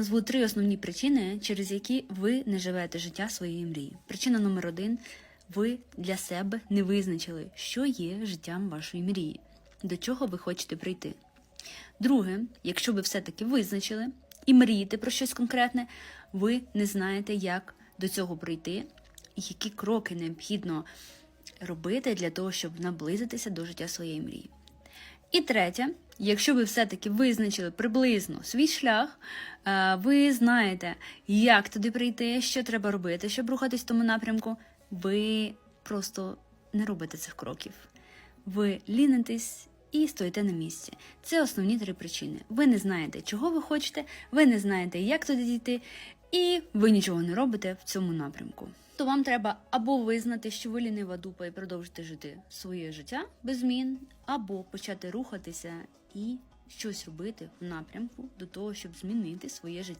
Назву три основні причини, через які ви не живете життя своєї мрії. Причина номер один: ви для себе не визначили, що є життям вашої мрії, до чого ви хочете прийти. Друге, якщо ви все-таки визначили і мрієте про щось конкретне, ви не знаєте, як до цього прийти, які кроки необхідно робити для того, щоб наблизитися до життя своєї мрії. І третє, якщо ви все-таки визначили приблизно свій шлях, е, ви знаєте, як туди прийти, що треба робити, щоб рухатись в тому напрямку, ви просто не робите цих кроків. Ви лінитесь і стоїте на місці. Це основні три причини. Ви не знаєте, чого ви хочете, ви не знаєте, як туди дійти, і ви нічого не робите в цьому напрямку. То вам треба або визнати, що ви лінива дупа і продовжити жити своє життя без змін, або почати рухатися і щось робити в напрямку до того, щоб змінити своє життя.